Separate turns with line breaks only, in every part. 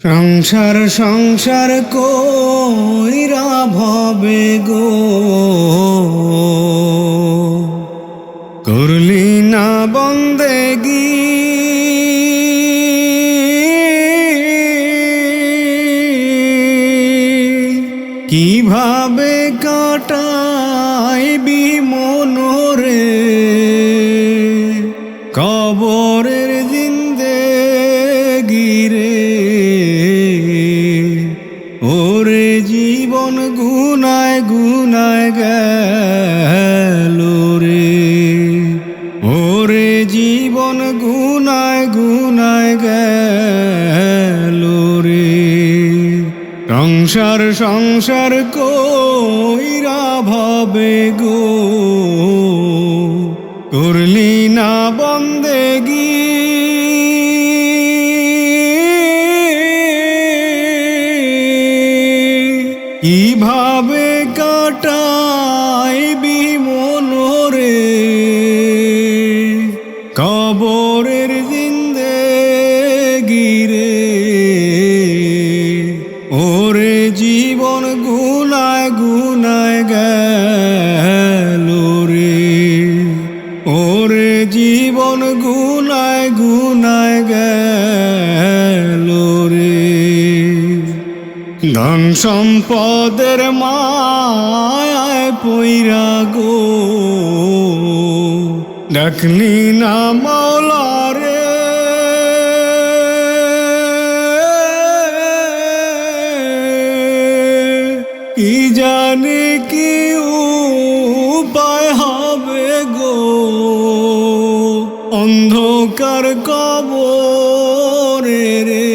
সংসার সংসার কইরা ভবে গো? করলি না বন্দেগি কীভাবে কাটাইবি মনোরে? সংসার সংসার কইরা ভাবে গো। করলি না বন্দেগি জীবন গুনায় গুনায় গেল রে। ধন সম্পদের মায় পইরা গো। ডাকলি না মাওলা রে। কি জানি কি উপায় হবে গো। অন্ধকার কবরে রে।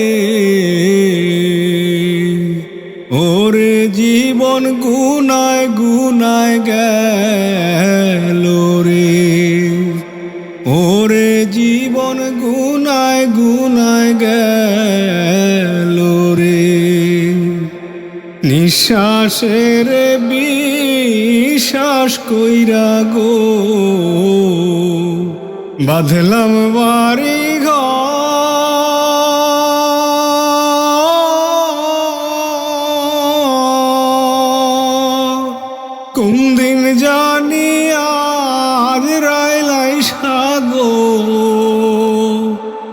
ওরে জীবন গুনায় গুনায় গেল রে। ওরে জীবন গুনায় গুনায় গেল রে। নিঃশ্বাসের বিশ্বাস কইরা গো। বাঁধলাম বাড়ি কোন দিন জানি আজ রাইলাই সাগো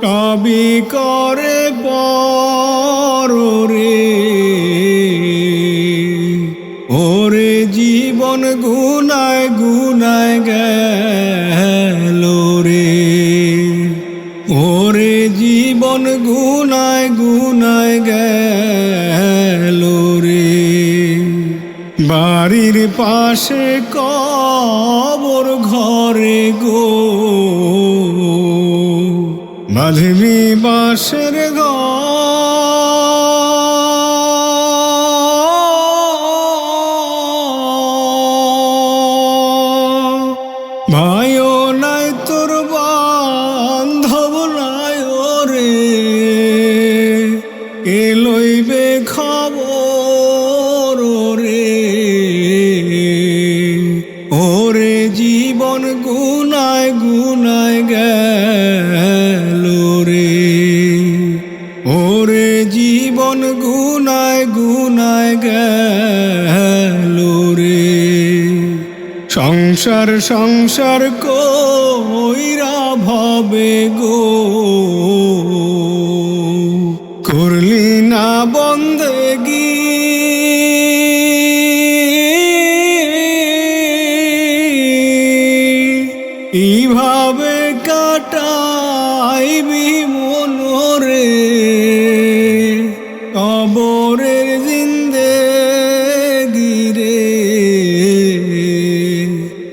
কবি করে ওরে জীবন গুনায় গুনায় গেল রে। ওরে জীবন গুনায় গুনায় গেল রে। বাড়ির পাশে কবর ঘরে গো। বাঁধবি বাঁশের ঘর ওরে জীবন গুনায় গুনায় গেল রে। ওরে জীবন গুনায় গুনায় গেল রে। সংসার সংসার কইরা কীভাবে কাটাইবি মনোরে? কবরের জিন্দে গিরে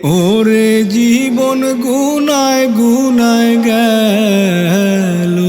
ওরে জীবন গুনায় গুনায় গেল।